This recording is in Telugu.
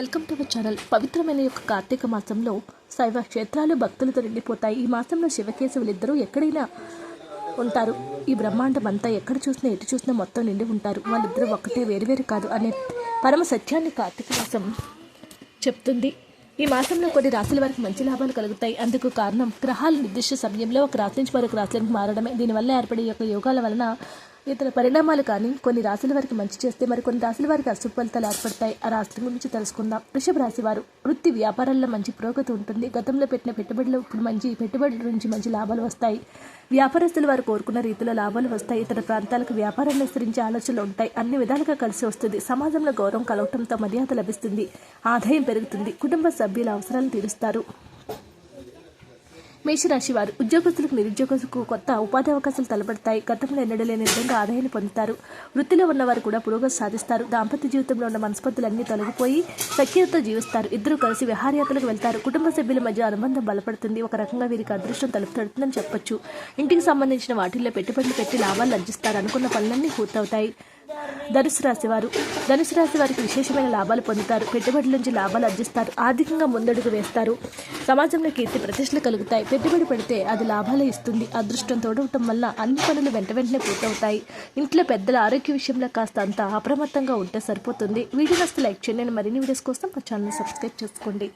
Welcome to my channel. పవిత్రమైన యొక్క కార్తీక మాసంలో శైవ క్షేత్రాలు భక్తులతో నిండిపోతాయి. ఈ మాసంలో శివకేశవులు ఇద్దరూ ఎక్కడైనా ఉంటారు. ఈ బ్రహ్మాండం అంతా ఎక్కడ చూసినా ఎటు చూసినా మొత్తం నిండి ఉంటారు. వాళ్ళిద్దరూ ఒక్కటే వేరువేరు కాదు అనే పరమ సత్యాన్ని కార్తీక మాసం చెప్తుంది. ఈ మాసంలో కొన్ని రాశుల వారికి మంచి లాభాలు కలుగుతాయి. అందుకు కారణం గ్రహాలు నిర్దిష్ట సమయంలో ఒక రాశి నుంచి మరొక రాశులకు మారడమే. దీనివల్ల ఏర్పడే యొక్క యోగాల వలన ఇతర పరిణామాలు కానీ కొన్ని రాశుల వారికి మంచి చేస్తే మరి కొన్ని రాశుల వారికి అశుభ ఫలితాలు ఏర్పడతాయి. ఆ రాశుల గురించి తెలుసుకుందాం. వృషభ రాశి వారు వృత్తి వ్యాపారాల్లో మంచి పురోగతి ఉంటుంది. గతంలో పెట్టిన పెట్టుబడులు ఇప్పుడు మంచి పెట్టుబడుల నుంచి మంచి లాభాలు వస్తాయి. వ్యాపారస్తులు వారు కోరుకున్న రీతిలో లాభాలు వస్తాయి. ఇతర ప్రాంతాలకు వ్యాపారాన్ని విస్తరించే ఆలోచనలు ఉంటాయి. అన్ని విధాలుగా కలిసి వస్తుంది. సమాజంలో గౌరవం కలవటంతో మర్యాద లభిస్తుంది. ఆదాయం పెరుగుతుంది. కుటుంబ సభ్యుల అవసరాలు తీరుస్తారు. మేషరాశి వారు ఉద్యోగస్తులకు నిరుద్యోగస్తులకు కొత్త ఉపాధి అవకాశాలు తలపడతాయి. గతంలో ఎన్నడూ లేని విధంగా ఆదాయాన్ని పొందుతారు. వృత్తిలో ఉన్నవారు కూడా పురోగతి సాధిస్తారు. దాంపత్య జీవితంలో ఉన్న మనస్పత్తులన్నీ తొలగిపోయి సఖ్యతతో జీవిస్తారు. ఇద్దరు కలిసి విహారయాత్రలకు వెళ్తారు. కుటుంబ సభ్యుల మధ్య అనుబంధం బలపడుతుంది. ఒక రకంగా వీరికి అదృష్టం తలుపుతుందని చెప్పొచ్చు. ఇంటికి సంబంధించిన వాటిల్లో పెట్టుబడులు పెట్టి లాభాలు లభిస్తారు అనుకున్న పనులన్నీ పూర్తవుతాయి. ధనుసు రాశి వారు ధనుసు రాశి వారికి విశేషమైన లాభాలు పొందుతారు. పెట్టుబడుల నుంచి లాభాలు అర్జిస్తారు ఆర్థికంగా ముందడుగు వేస్తారు. సమాజంలో కీర్తి ప్రతిష్టలు కలుగుతాయి. పెట్టుబడి పెడితే అది లాభాలు ఇస్తుంది. అదృష్టం తోడవటం వల్ల అన్ని పనులు వెంట వెంటనే పూర్తవుతాయి. ఇంట్లో పెద్దల ఆరోగ్య విషయంలో కాస్త అంత అప్రమత్తంగా ఉంటే సరిపోతుంది. వీడియో నస్తే లైక్ చేయండి. మరిన్ని వీడియోస్ కోసం మా ఛానల్ సబ్స్క్రైబ్ చేసుకోండి.